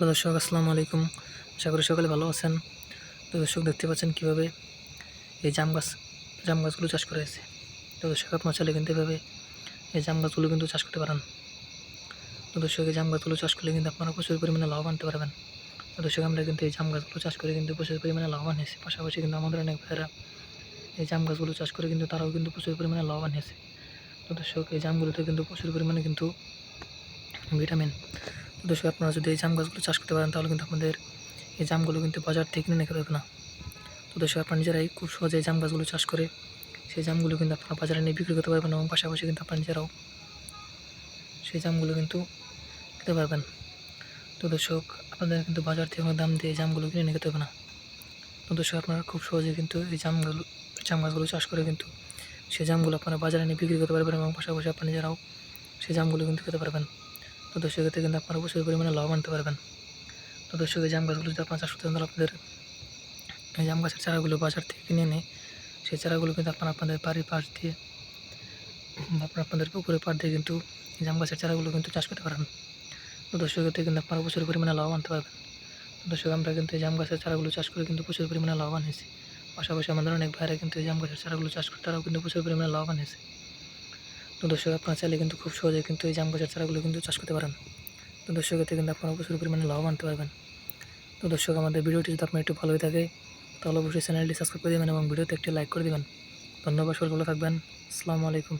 Hello দর্শক, আসসালামু আলাইকুম। আশা করি সকালে ভালো আছেন। তো দর্শক, দেখতে পাচ্ছেন কীভাবে এই জাম গাছ, জাম গাছগুলো চাষ করা হয়েছে। তো দর্শক, আপনার চাইলে কিন্তু এভাবে এই জাম গাছগুলো কিন্তু চাষ করতে পারেন। তো দর্শক, এই জাম গাছগুলো চাষ করলে কিন্তু আপনারা প্রচুর পরিমাণে লাভ আনতে পারবেন। তো দর্শক, আমরা কিন্তু এই জাম গাছগুলো চাষ করে কিন্তু প্রচুর পরিমাণে লাভবান হয়েছে। পাশাপাশি কিন্তু আমাদের অনেক ভাইয়েরা এই জাম গাছগুলো চাষ করে কিন্তু তারাও কিন্তু প্রচুর পরিমাণে লাভবান হয়েছে। তো দর্শক, এই জামগুলোতে কিন্তু প্রচুর পরিমাণে কিন্তু ভিটামিন দর্শক আপনারা যদি এই জাম গাছগুলো চাষ করতে পারেন, তাহলে কিন্তু আপনাদের এই জামগুলো কিন্তু বাজার থেকে কিনে নিতে হবে না। তো দর্শক আপনারা নিজেরাই খুব সহজে এই জাম গাছগুলো চাষ করে, সেই জামগুলো কিন্তু আপনারা বাজারে নিয়ে বিক্রি করতে পারবেন এবং পাশাপাশি কিন্তু আপনারা নিজেরাও সেই জামগুলো কিন্তু খেতে পারবেন। তো দর্শক, আপনাদের কিন্তু বাজার থেকে কোনো দাম দিয়ে জামগুলো কিনে নিতে হবে না। তো দর্শক, আপনারা খুব সহজে কিন্তু এই জামগুলো জাম গাছগুলো চাষ করে কিন্তু সেই জামগুলো আপনারা বাজারে নিয়ে বিক্রি করতে পারবেন এবং পাশাপাশি আপনি নিজেরাও সেই জামগুলো কিন্তু খেতে পারবেন। তো দর্শক, এতে কিন্তু আপনারা প্রচুর পরিমাণে লাভ আনতে পারবেন। তো দর্শক, এই জাম গাছগুলো যদি আপনারা চাষ করতে আপনাদের এই জাম গাছের চারাগুলো বাজার থেকে কিনে এনে, সেই চারাগুলো কিন্তু আপনারা আপনাদের বাড়ির পাশ দিয়ে, আপনারা আপনাদের পুকুরের পাড় দিয়ে কিন্তু জাম গাছের চারাগুলো কিন্তু চাষ করতে পারেন। তো দর্শক, এতে কিন্তু আপনারা প্রচুর পরিমাণে লাভ আনতে পারবেন। দর্শক, আমরা কিন্তু এই জাম গাছের চারাগুলো চাষ করে কিন্তু প্রচুর পরিমাণে লাভবান হয়েছি। পাশাপাশি আমাদের অনেক ভাইরা কিন্তু এই জাম গাছের চারাগুলো চাষ করে, তারাও কিন্তু প্রচুর পরিমাণে লাভবান হয়েছে। তো দর্শক, আপনারা চাইলে কিন্তু খুব সহজে কিন্তু এই জাম গাছের চারাগুলো কিন্তু চাষ করতে পারেন। তো দর্শক, এতে কিন্তু আপনারা প্রচুর পরিমাণে লাভ আনতে পারবেন। তো দর্শক, আমাদের ভিডিওটি যদি আপনার একটু ভালোই থাকে, তাহলে অবশ্যই চ্যানেলটি সাবস্ক্রাইব করে দেবেন এবং ভিডিওতে একটি লাইক করে দেবেন। ধন্যবাদ, সবাই ভালো থাকবেন। আসসালামু আলাইকুম।